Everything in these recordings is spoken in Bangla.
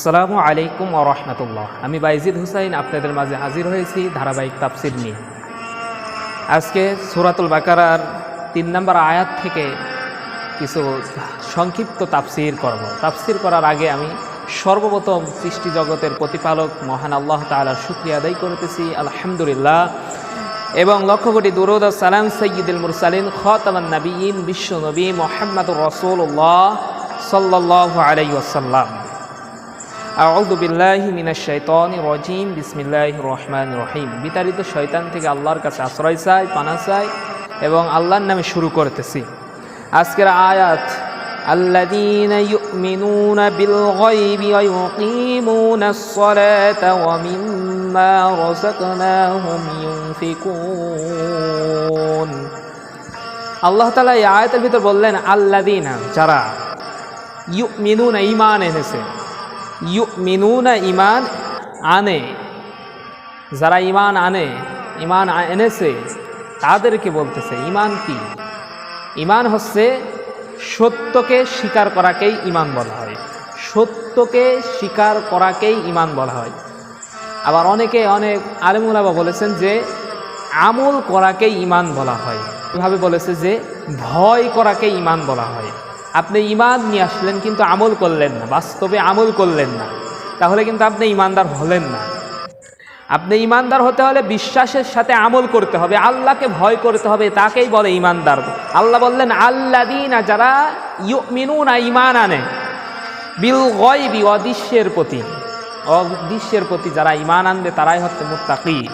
আসসালামু আলাইকুম ও রহমতুল্লাহ। আমি বাইজিদ হুসাইন, আপনাদের মাঝে হাজির হয়েছি ধারাবাহিক তাফসির নিয়ে। আজকে সুরাতুল বাকারার তিন নম্বর আয়াত থেকে কিছু সংক্ষিপ্ত তাফসির করব। তাফসির করার আগে আমি সর্বপ্রথম সৃষ্টি জগতের প্রতিপালক মহান আল্লাহ তালার শুক্রিয়া আদায় করতেছি, আলহামদুলিল্লাহ। এবং লক্ষ কোটি দুরুদ সালাম সৈয়দুল মুরসালিন, খতামান নবীন বিশ্ব নবী মোহাম্মদ রসুল্লাহ সাল্লাহ আলাই ওসাল্লাম আউদুবিল্লাহি মিনাশাইতন রজিম বিসমিল্লাহ রহমান রহিম। বিতাড়িত শয়তান থেকে আল্লাহর কাছে আশ্রয় চাই পানা চাই এবং আল্লাহর নামে শুরু করতেছি। আজকের আয়াত الذين يؤمنون بالغيب ويقيمون الصلاة ومما رزقناهم ينفقون আল্লাহ তালা এই আয়াতের ভিতর বললেন আল্লাদিনা যারা ইউ মিনুন ইমান এনেছে ইউ মিনুনা ইমান আনে। যারা ইমান আনে ইমান এনেছে, তাদেরকে বলতেছে ইমান কি? ইমান হচ্ছে সত্যকে স্বীকার করাকেই ইমান বলা হয়। সত্যকে স্বীকার করাকেই ইমান বলা হয়। আবার অনেকে অনেক আলেমুলাবা বলেছেন যে, আমল করাকেই ইমান বলা হয়। এভাবে বলেছে যে, ভয় করাকে ইমান বলা হয়। আপনি ইমান নিয়ে আসলেন কিন্তু আমল করলেন না, বাস্তবে আমল করলেন না। তাহলে কিন্তু আপনি ইমানদার হলেন না। আপনি ইমানদার হতে হলে বিশ্বাসের সাথে আমল করতে হবে, আল্লাহকে ভয় করতে হবে, তাকেই বলে ইমানদার আল্লাহ বললেন আল্লাদিনা যারা মিনু না ইমান আনে, বিল গয়বি অদৃশ্যের প্রতি। অদৃশ্যের প্রতি যারা ইমান আনবে, তারাই হচ্ছে মুত্তাকি।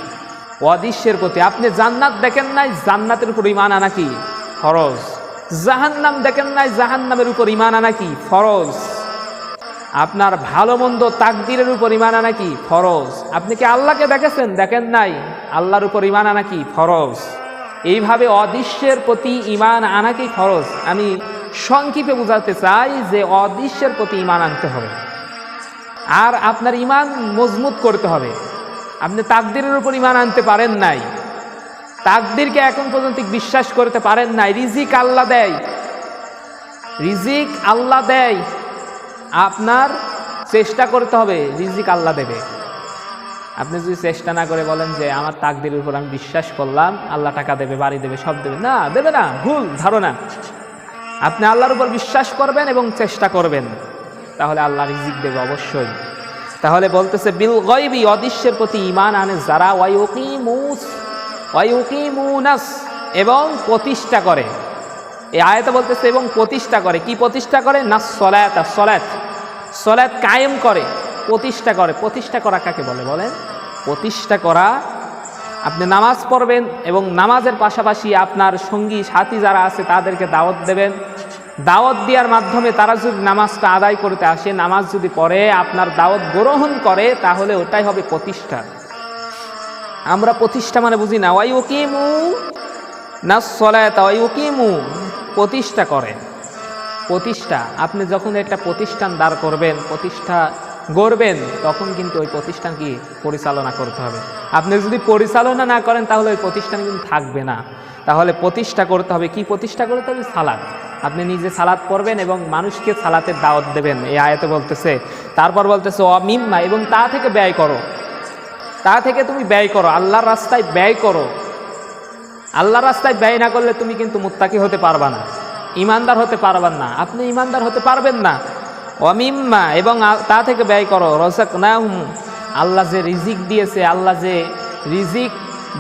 অদৃশ্যের প্রতি। আপনি জান্নাত দেখেন নাই, জান্নাতের উপর ইমান আনা কি? ফরজ। জাহান্নাম দেখেন নাই, জাহান্নামের উপর ইমান আনা কি? ফরজ। আপনার ভালো মন্দ তাকদিরের উপর ইমান আনা কি? ফরজ। আপনি কি আল্লাহকে দেখেছেন? দেখেন নাই। আল্লাহর উপর ইমান আনা কি? ফরজ। এইভাবে অদৃশ্যের প্রতি ইমান আনা কি ফরজ? আমি সংক্ষেপে বোঝাতে চাই যে অদৃশ্যের প্রতি ইমান আনতে হবে। আর আপনার ইমান মজবুত করতে হবে। আপনি তাকদিরের উপর ইমান আনতে পারেন নাই। তাকদিরকে এখন পর্যন্ত বিশ্বাস করতে পারেন নাই। রিজিক আল্লাহ দেয়। রিজিক আল্লাহ দেয়। আপনার চেষ্টা করতে হবে, রিজিক আল্লাহ দেবে। আপনি যদি চেষ্টা না করে বলেন যে, আমার তাকদিরের উপর আমি বিশ্বাস করলাম, আল্লাহ টাকা দেবে, বাড়ি দেবে, সব দেবে। না দেবে না, ভুল ধারণা। আপনি আল্লাহর উপর বিশ্বাস করবেন এবং চেষ্টা করবেন। তাহলে আল্লাহ রিজিক দেবে অবশ্যই। তাহলে বলতেছে, বিল গয়বি, অদৃশ্যের প্রতি ইমান আনে যারা ওয়াইকিমুস ওয়াইকিমুনাস এবং প্রতিষ্ঠা করে। এই আয়তা বলতেছে, এবং প্রতিষ্ঠা করে। কি প্রতিষ্ঠা করে? না সলায়াত সলাত সলাত কায়েম করে, প্রতিষ্ঠা করে। প্রতিষ্ঠা করা কাকে বলে বলেন? প্রতিষ্ঠা করা, আপনি নামাজ পড়বেন এবং নামাজের পাশাপাশি আপনার সঙ্গী, সাথী যারা আছে, তাদেরকে দাওয়াত দেবেন। দাওয়াত দেওয়ার মাধ্যমে তারা যদি নামাজটা আদায় করতে আসে, নামাজ যদি পড়ে, আপনার দাওয়াত গ্রহণ করে, তাহলে ওটাই হবে প্রতিষ্ঠা। আমরা প্রতিষ্ঠা মানে বুঝি না। ওয়াই ওকিমু না সলায়তা ওয়াই ওকিমু প্রতিষ্ঠা করেন। প্রতিষ্ঠা, আপনি যখন একটা প্রতিষ্ঠান দাঁড় করবেন, প্রতিষ্ঠা গড়বেন, তখন কিন্তু ওই প্রতিষ্ঠান কি পরিচালনা করতে হবে। আপনি যদি পরিচালনা না করেন, তাহলে ওই প্রতিষ্ঠান কিন্তু থাকবে না। তাহলে প্রতিষ্ঠা করতে হবে। কি প্রতিষ্ঠা করতে হবে? সালাদ আপনি নিজে সালাদ পড়বেন এবং মানুষকে সালাতের দাওয়াত দেবেন। এই আয়াতে বলতেছে, তারপর বলতেছে অমিম্মা এবং তা থেকে ব্যয় করো। তা থেকে তুমি ব্যয় করো, আল্লাহর রাস্তায় ব্যয় করো। আল্লাহর রাস্তায় ব্যয় না করলে তুমি কিন্তু মুত্তাকি হতে পারবা না, ইমানদার হতে পারবেন না। আপনি ইমানদার হতে পারবেন না। অমিম্মা, এবং তা থেকে ব্যয় করো। রসাক না আল্লাহ যে রিজিক দিয়েছে, আল্লাহ যে রিজিক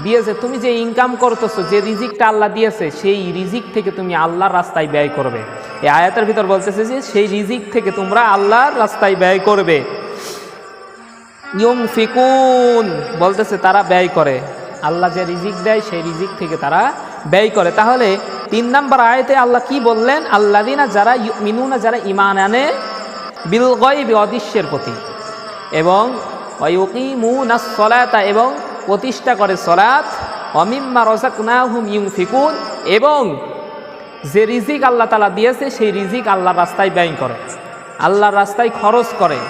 দিয়েছে, তুমি যে ইনকাম করতেছো, যে রিজিকটা আল্লাহ দিয়েছে, সেই রিজিক থেকে তুমি আল্লাহর রাস্তায় ব্যয় করবে। এই আয়াতের ভিতর বলতেছে যে, সেই রিজিক থেকে তোমরা আল্লাহর রাস্তায় ব্যয় করবে। ইয়ং ফিকুন বলতেছে তারা ব্যয় করে। আল্লাহ যে রিজিক দেয়, সেই রিজিক থেকে তারা ব্যয় করে। তাহলে তিন নম্বর আয়তে আল্লাহ কি বললেন? আল্লাদিনা যারা মিনুনা যারা ইমান আনে বিলগয় অদৃশ্যের প্রতি। এবং সলাতা, এবং প্রতিষ্ঠা করে সলাত অমিম্মা রসাক না হুম ইউং ফিকুন এবং যে রিজিক আল্লাহ তালা দিয়েছে, সেই রিজিক আল্লাহর রাস্তায় ব্যয় করে। আল্লাহর রাস্তায় খরচ করে।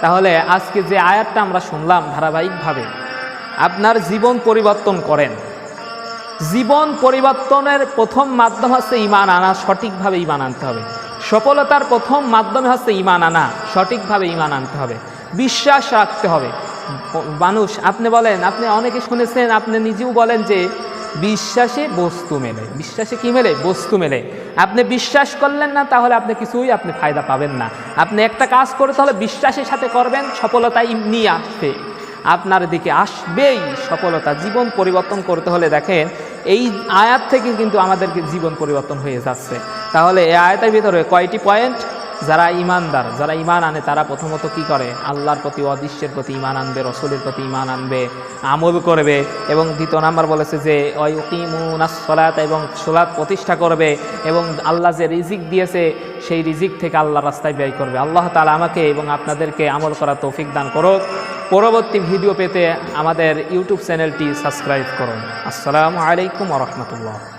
তাহলে আজকে যে আয়াতটা আমরা শুনলাম ধারাবাহিকভাবে, আপনার জীবন পরিবর্তন করেন। জীবন পরিবর্তনের প্রথম মাধ্যম হচ্ছে ইমান আনা, সঠিকভাবে ইমান আনতে হবে। সফলতার প্রথম মাধ্যমে হচ্ছে ইমান আনা, সঠিকভাবে ইমান আনতে হবে। বিশ্বাস রাখতে হবে। মানুষ, আপনি বলেন, আপনি অনেকে শুনেছেন, আপনি নিজেও বলেন যে বিশ্বাসে বস্তু মেলে। বিশ্বাসে কি মেলে? বস্তু মেলে। আপনি বিশ্বাস করলেন না, তাহলে আপনি কিছুই আপনি ফায়দা পাবেন না। আপনি একটা কাজ করে তাহলে বিশ্বাসের সাথে করবেন, সফলতা নিয়ে আসবে। আপনার দিকে আসবেই সফলতা। জীবন পরিবর্তন করতে হলে দেখেন, এই আয়াত থেকে কিন্তু আমাদেরকে জীবন পরিবর্তন হয়ে যাচ্ছে। তাহলে এই আয়াতের ভিতরে কয়টি পয়েন্ট যারা ইমানদার, যারা ইমান আনে, তারা প্রথমত কি করে? আল্লাহর প্রতি অদৃশ্যের প্রতি ইমান আনবে, রসুলের প্রতি ইমান আনবে, আমল করবে এবং দ্বিতীয় নাম্বার বলেছে যে সলাত এবং সোলাত প্রতিষ্ঠা করবে এবং আল্লাহ যে রিজিক দিয়েছে, সেই রিজিক থেকে আল্লাহ রাস্তায় ব্যয় করবে। আল্লাহ তালা আমাকে এবং আপনাদেরকে আমল করা তৌফিক দান করুক। পরবর্তী ভিডিও পেতে আমাদের ইউটিউব চ্যানেলটি সাবস্ক্রাইব করুন। আসসালামু আলাইকুম রহমতুল্লাহ।